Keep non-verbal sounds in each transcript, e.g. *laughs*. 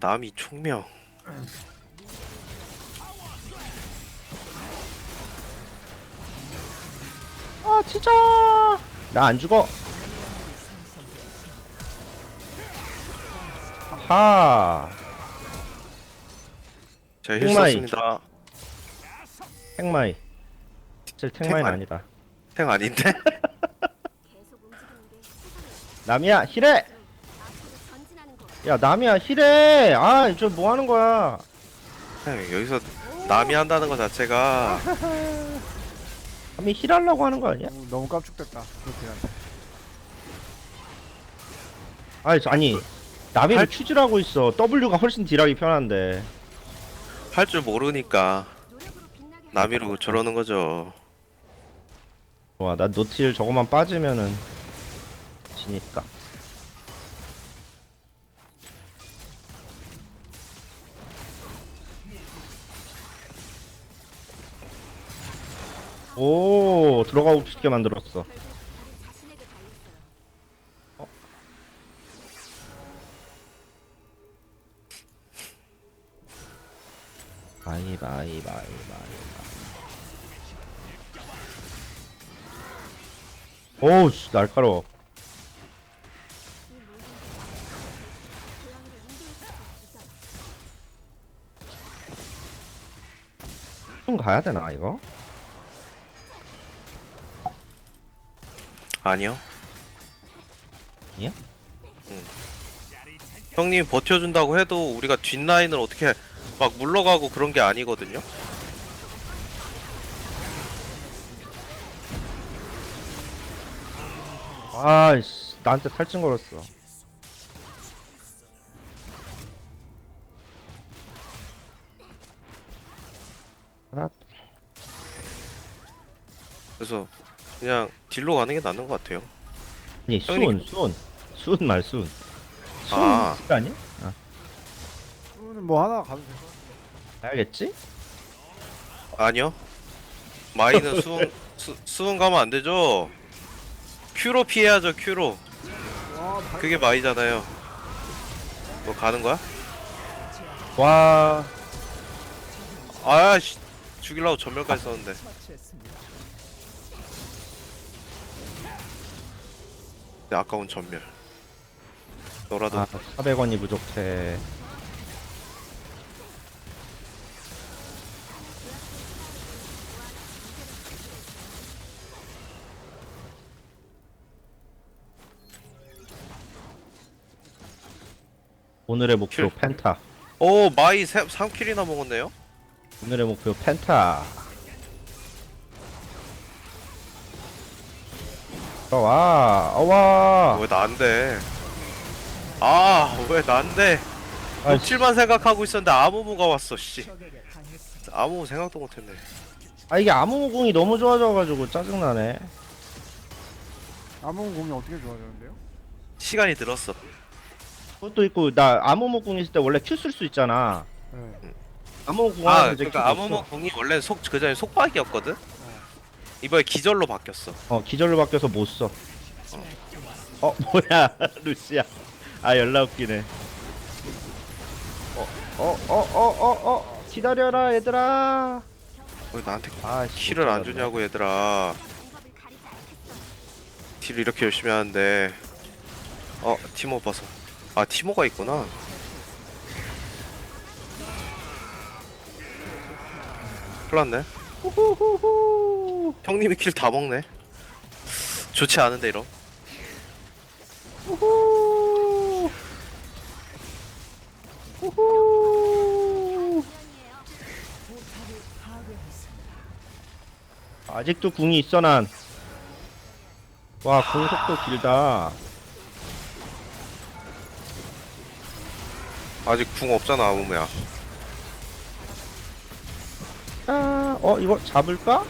남이 총명. 아 진짜 나 안 죽어 하 제가 탱마이. 힐썼습니다. 탱마이 제 탱마이는 탱마이. 아니다 탱 아닌데? *laughs* 남이야 힐해. 야 남이야 힐해 아 저 뭐하는 거야 네, 여기서 남이 한다는 것 자체가 남이 힐하려고 하는 거 아니야? 오, 너무 깜짝됐다. 그렇게 한테. 아니 저- 아니 남이를 할- 큐즈라고 있어 W가 훨씬 딜하기 편한데 할 줄 모르니까 남이로 저러는 거죠. 와나 노틸 저거만 빠지면은 지니까 오 들어가고 싶게 만들었어 달렸어요. 바이 바이 바이 바이 바이 오우씨 날카로워. 좀 가야 되나 이거? 아니요. 아니야? 응. 형님 버텨준다고 해도 우리가 뒷라인을 어떻게 막 물러가고 그런 게 아니거든요. 아이씨 나한테 탈진 걸었어 하나 그래서 그냥 딜로 가는 게 낫는 것 같아요. 아니 수은 수은 수은 말 수은 수은 아. 아. 아니야? 아 오늘 뭐 하나 가도 될것 같아. 알겠지? 아니요. 마이는 *laughs* 수은 수, 수은 가면 안 되죠. 큐로 피해야죠. 큐로. 와, 발... 그게 마이잖아요. 너 가는 거야? 와 아씨 죽이려고 전멸까지 썼는데. 네, 아까운 전멸. 너라도 아, 400원이 부족해 오늘의 목표 킬. 펜타 오 마이 3킬이나 먹었네요. 오늘의 목표 펜타 어와 어와 왜 나안돼? 아왜 나안돼? 아이, 녹칠만 생각하고 있었는데 아무무가 왔어 씨. 아무 생각도 못했네. 아 이게 암호공이 너무 좋아져가지고 짜증나네 암흑 공이 어떻게 좋아졌는데요? 시간이 들었어. 그것도 있고 나 암호공이 있을 때 원래 큐 쓸 수 있잖아 네. 암호공 아 하면 이제 그러니까 큐가 아무무. 공이 원래 속 그전에 속박이었거든. 이번에 기절로 바뀌었어. 어 기절로 바뀌어서 못 써. 어 뭐야 *laughs* 루시야. 아 연락 웃기네. 어어 어 어 어 어 기다려라 얘들아. 왜 나한테 아 씨, 킬을 못 안. 주냐고 얘들아. 딜 이렇게 열심히 하는데. 어 티모 봐서. 아 티모가 있구나. 큰일 났네. 후후후후. 형님이 킬 다 먹네. 좋지 않은데 이럼. 후후. 후후. 아직도 궁이 있어 난. 와 궁 속도 길다. 아직 궁 없잖아 아무무야. 아, 어 이거 잡을까?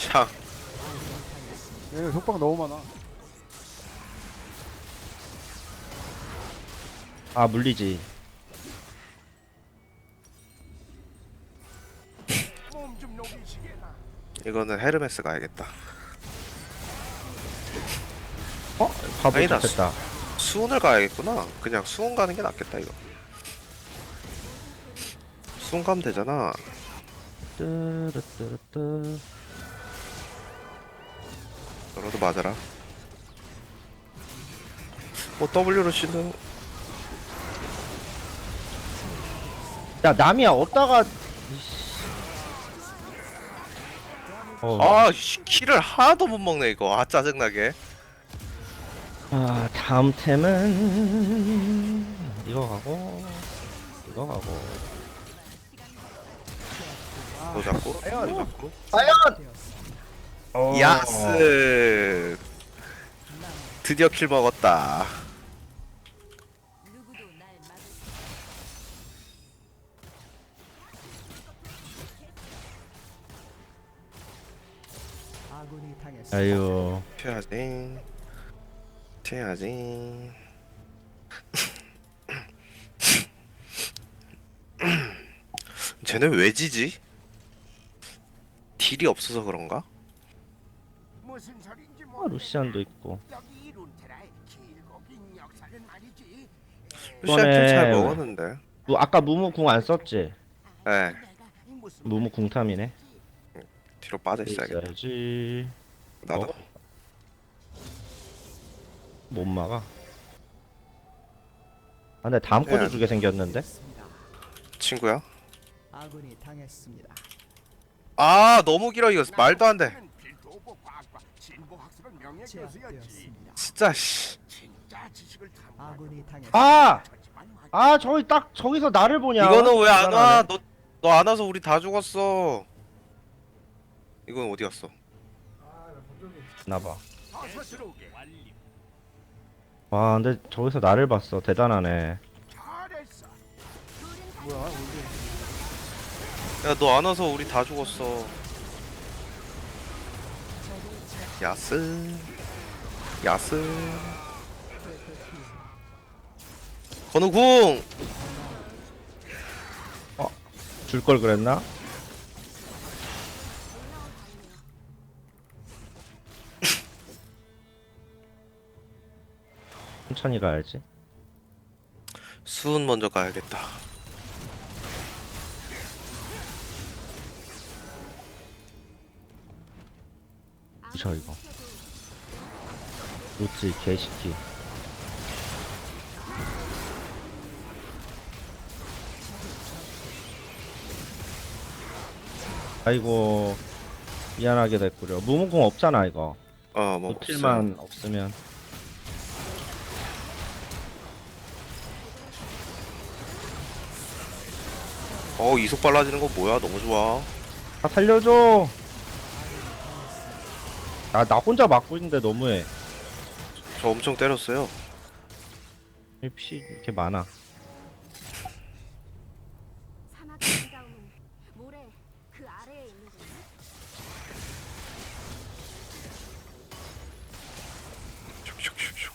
샹. 얘네 속박 너무 많아. 아 물리지. 이거는 헤르메스 가야겠다. 어? 바보 아니다. 잡혔다. 수은을 가야겠구나. 그냥 수은 가는 게 낫겠다 이거. 순감 되잖아. 뚜루뚜루뚜. 너라도 맞아라. 뭐 W로 씻는 야 남이야 어디다가 어, 아 씨, 키를 하나도 못 먹네 이거. 아 짜증나게. 아 다음 템은 이거 가고 이거 가고. 너 잡고 너 잡고. 과연 어. 야스 드디어 킬 먹었다. 아유 튀어야지 튀어야지 쟤네 왜 지지? 딜이 없어서 그런가? 아, 루시안도 있고. 루시안 킬잘 먹었는데 뭐 아까 무무 궁 안 썼지? 예 무슨 무무 궁탐이네 뒤로 빠져 있어야겠다 있어야지 나도 어? 못 막아 아 근데 다음 거도 해야지. 주게 생겼는데? 친구야 아군이 당했습니다. 아 너무 길어 이거 말도 안 돼 제압되었습니다. 진짜 씨 진짜 지식을 탐구하고 아군이 당했습니다. 아! 아 저기 딱 저기서 나를 보냐 이거는 왜 안 와? 너 너 안 와서 우리 다 죽었어. 이건 어디 갔어? 나봐. 와 근데 저기서 나를 봤어 대단하네 야 너 안 와서 우리 다 죽었어. 야스 야스 건우궁 줄 걸 그랬나? 천천히 가야지 수은 먼저 가야겠다. 부셔 이거. 놓지 개시키. 아이고 미안하게 됐구려. 무무공 없잖아 이거. 어 뭐 노틸만 없으면. 어 이속 빨라지는 거 뭐야? 너무 좋아. 다 살려줘 아, 나 혼자 막고 있는데 너무해 저 엄청 때렸어요. 이피 이렇게 많아 사막 아름다움은 모래 그 아래에 있는 거야. 슉슉슉슉.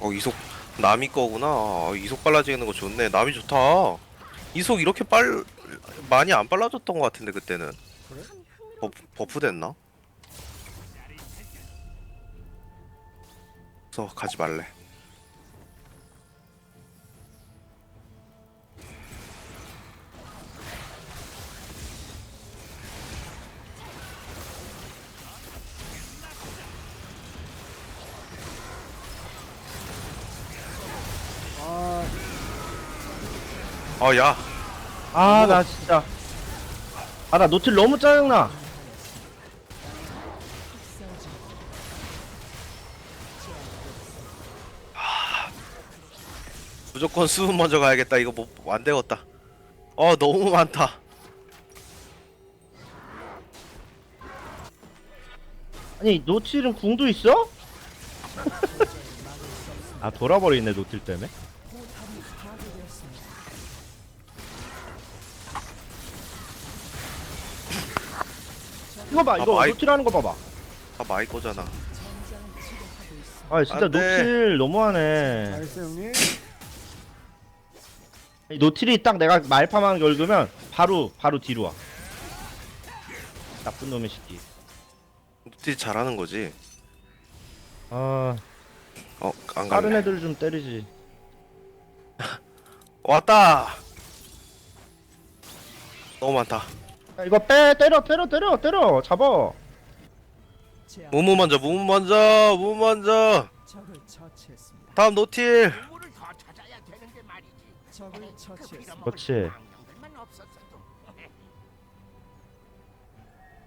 어 이속 남이 거구나. 아, 이속 빨라지는 거 좋네. 남이 좋다. 이속 이렇게 빨 많이 안 빨라졌던 것 같은데 그때는 참 흥미로운 버프, 버프 됐나? 그래서 가지 말래. 아아 야. 아 나 진짜 아 나 노틸 너무 짜증나 무조건 수은 먼저 가야겠다. 이거 뭐안 되겠다. 어 너무 많다. 아니 노틸은 궁도 있어? 아 돌아버리네 노틸 때문에 이거 봐 이거 아, 마이- 노틸 하는 거 봐봐. 다 마이 거잖아. 아 진짜 안 돼. 노틸 너무하네. 알겠어 형님. 이 노틸이 딱 내가 말파만 걸으면 바로 바로 뒤로 와. 나쁜 놈의 새끼. 노틸 잘하는 거지. 아. 어 안 다른 갈래. 애들 좀 때리지. *laughs* 왔다! 너무 많다 야, 이거 빼 때려 때려 때려 때려 잡아 무무 먼저 무무 먼저 무무 먼저 적을 처치했습니다. 다음 노틸 물을 더 찾아야 되는데 말이지. 적을 그 처치했습니다. 빌어먹을 그렇지. 망령들만 없었어도.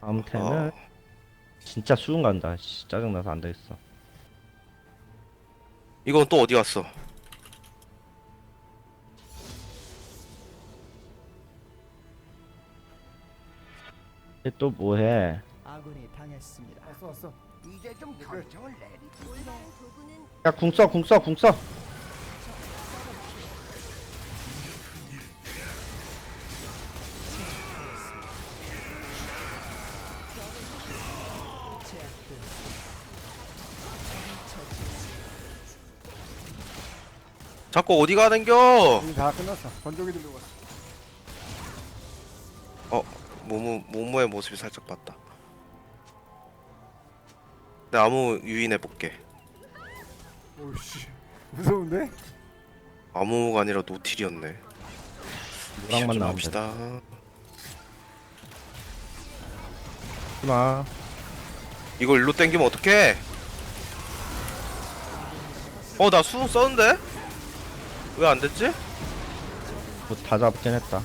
다음 템은 어. 진짜 수은 간다 씨, 짜증나서 안 되겠어 이건 또 어디 갔어 얘또 뭐해 아군이 당했습니다. 왔어 왔어. 이제 좀 결정을 내리. 올바른 도구는 야궁 써 궁 써 궁 써 자꾸 어디 가는겨 이미 다 끝났어. 번족이 들고 왔어. 어 모모 모모의 모습이 살짝 봤다. 내 아무 유인해 볼게. 오씨. 무서운데? 아무가 아니라 노틸이었네. 노랑만 나오면 합시다. 되지마. 이걸 일로 땡기면 어떡해? 어 나 수능 썼는데? 왜 안 됐지? 뭐다 잡긴 했다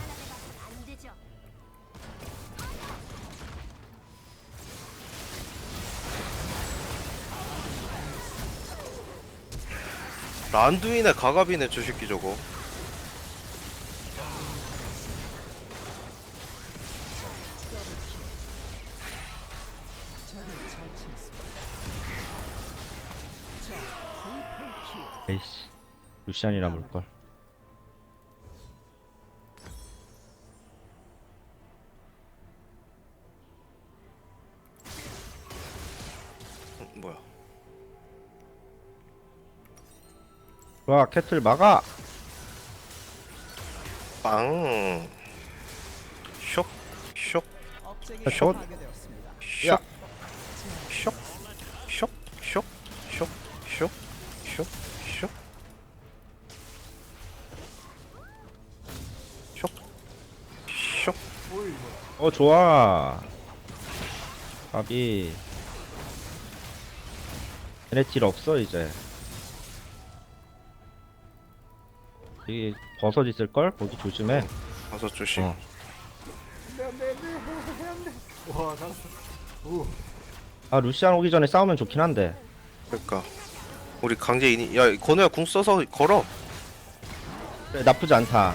란두인의 가갑이네 저 새끼 저거. 에이씨 루시안이라 물걸 좋아 캐틀 막아. 빵 쇽 쇽 쇽쇽쇽쇽 쇽 쇽 쇽 쇽 쇽 쇽 쇽 어 좋아. 가비 에레질 없어 이제. 여기 버섯 있을 걸? 거기 조심해 가서 조심. 어. 안돼 안돼 안돼 안돼. 와 잘했어. 오. 아 루시안 오기 전에 싸우면 좋긴 한데 그러니까 우리 강제 인이 야 건우야 궁 써서 걸어. 그래, 나쁘지 않다.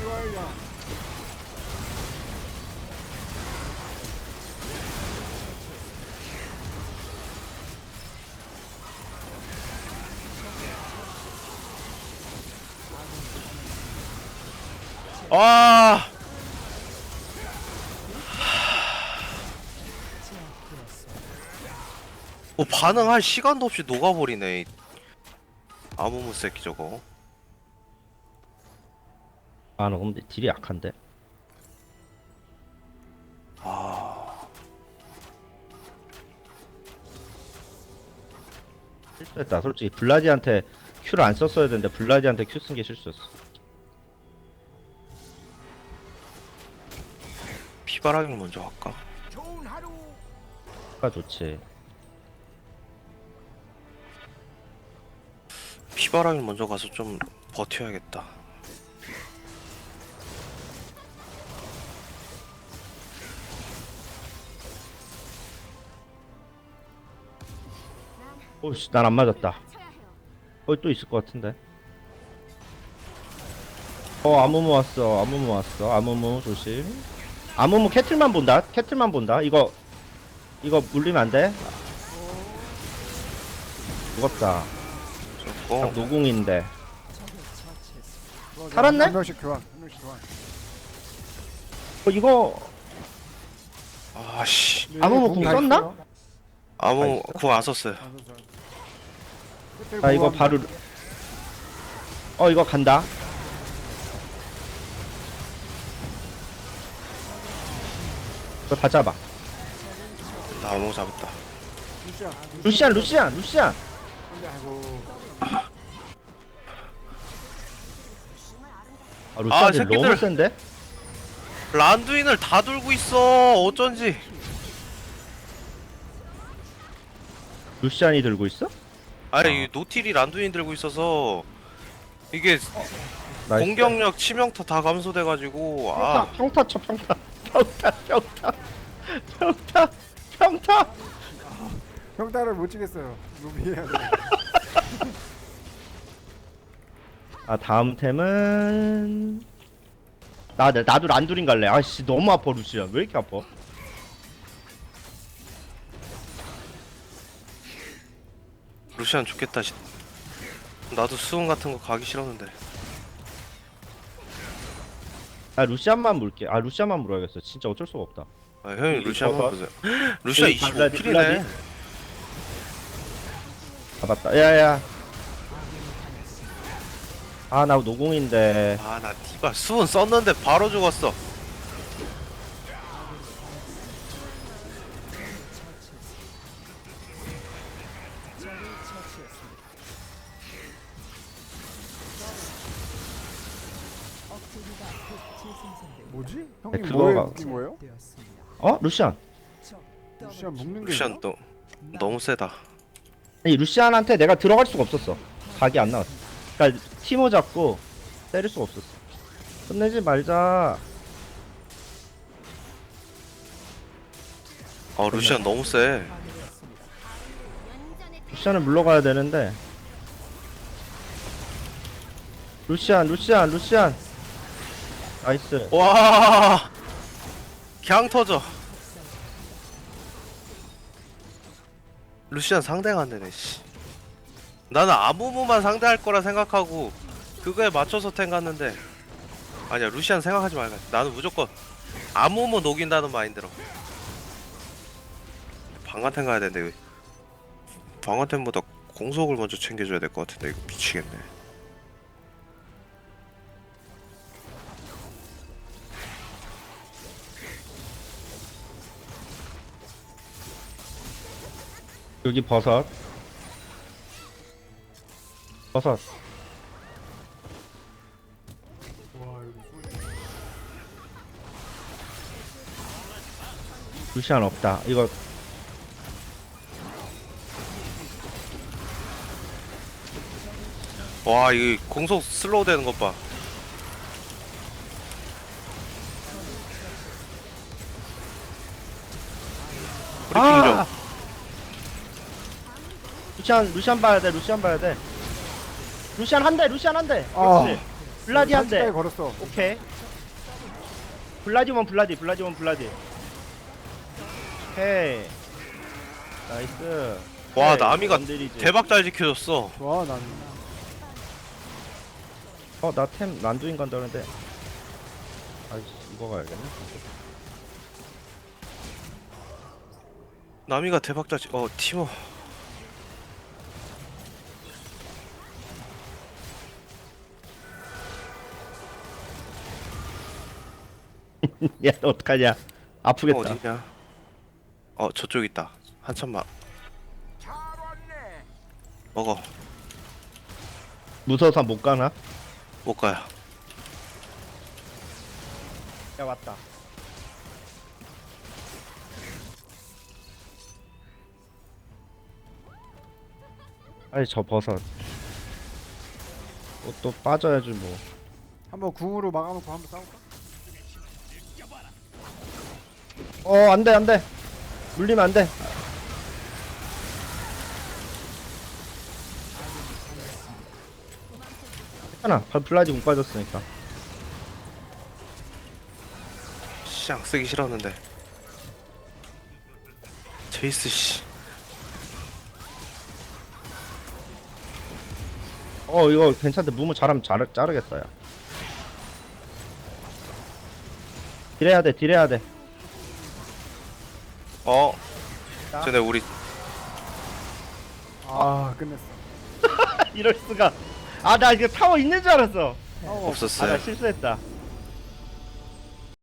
아. 뭐 반응할 시간도 없이 녹아버리네. 이 아무무 새끼 저거. 아너 근데 딜이 약한데 아. 실수했다 솔직히 블라디한테 큐를 안 썼어야 되는데 블라디한테 큐쓴게 실수였어 피바라기 먼저 할까? 가 좋지 피바라기 먼저 가서 좀 버텨야겠다. 오씨 난 안 맞았다. 거기 또 있을 것 같은데 어 아무무 왔어 아무무 왔어 아무무 조심 아무무 캐틀만 본다 캐틀만 본다 이거 이거 물리면 안 돼 무겁다 저거 딱 노궁인데. 좋아, 좋아. 살았네? 한 명씩 교환. 한 명씩 교환. 어 이거 아씨 아무 뭐 네, 궁다 썼나? 있어요. 아무 궁 안 썼어요. 안. 끝에 자 이거. 바로 어 이거 간다 이거 다 잡아 나 아무 잡았다. 루시안 루시안 루시안. 정말 아름답다. 아 새끼들. 너무 센데? 란두인을 다 돌고 있어 어쩐지 루시안이 들고 있어? 아니 이 노틸이 란두인 들고 있어서 이게 나이스. 공격력 치명타 다 감소돼가지고 평타 아 평타 쳐 평타 평타 평타 평타 평타 평타를 못 치겠어요. 루비해야 돼. *laughs* 아 다음 템은 나 나- 나도 란두린 갈래. 아씨 너무 아파 루시안 왜 이렇게 아파? 루시안 좋겠다. 시- 나도 수은 같은 거 가기 싫었는데 아 루시안만 물게. 아 루시안만 물어야겠어. 진짜 어쩔 수가 없다. 아 형님 이 루시안 버섯? 한번 보세요. 발라디, 25킬이네. 발라디? 잡았다. 야야 아 나 노공인데. 아 나 디바 수은 썼는데 바로 죽었어 뭐지? 형님 네, 뭐에 그거가- 묶인 거예요? 어? 루시안. 루시안 묶는 게 루시안? 또 너무 세다. 아니 루시안한테 내가 들어갈 수가 없었어. 각이 안 나왔어. 그니까 티모 잡고 때릴 수가 없었어. 끝내지 말자. 아 루시안 너무 세. 루시안을 물러가야 되는데. 루시안 루시안 루시안 나이스 와, 갱 터져. 루시안 상대가 안 되네, 씨. 나는 아무무만 상대할 거라 생각하고 그거에 맞춰서 탱 갔는데 아니야 루시안 생각하지 말고 나는 무조건 아무무 녹인다는 마인드로 방한템 가야 되는데 왜- 방한템보다 공속을 먼저 챙겨줘야 될 것 같은데 이거 미치겠네. 여기 버섯 버섯. 루시안 없다 이거 와, 이 공속 슬로우 되는 것 봐. 루시안 루시안 봐야 돼 루시안 봐야 돼 루시안 한대 루시안 한대 아. 그렇지 블라디 한대 걸었어. 오케이 블라디원 블라디 블라디원 블라디 오케이 나이스 와, 오케이, 나미가 건드리지. 대박 잘 지켜줬어. 좋아 난. 어, 나 템 난두인 간다는데. 아이씨, 이거 가야겠네. 나미가 대박 잘 지... 어, 티모. *laughs* 야, 어떡하냐. 아프겠다. 어디냐? 어, 저쪽 있다. 한참만 잘 왔네. 먹어. 무서워서 못 가나? 못 가요. 야, 왔다. 아니, 저 버섯. 또, 또 빠져야지, 뭐. 한번 궁으로 막아놓고 한번 싸울까? 어, 안 돼, 안 돼. 물리면 안 돼. 괜찮아. 발 블라디 못 빠졌으니까. 시장 쓰기 싫었는데. 제이스 씨. 어, 이거 괜찮대. 무무 잘하면 잘, 자르겠다, 야. 딜해야 돼, 딜해야 돼. 어. 자. 전에 우리 아 끝냈어. *laughs* 이럴 수가. 아, 나 이거 타워 있는 줄 알았어. 어, 아, 없었어요. 나 실수했다.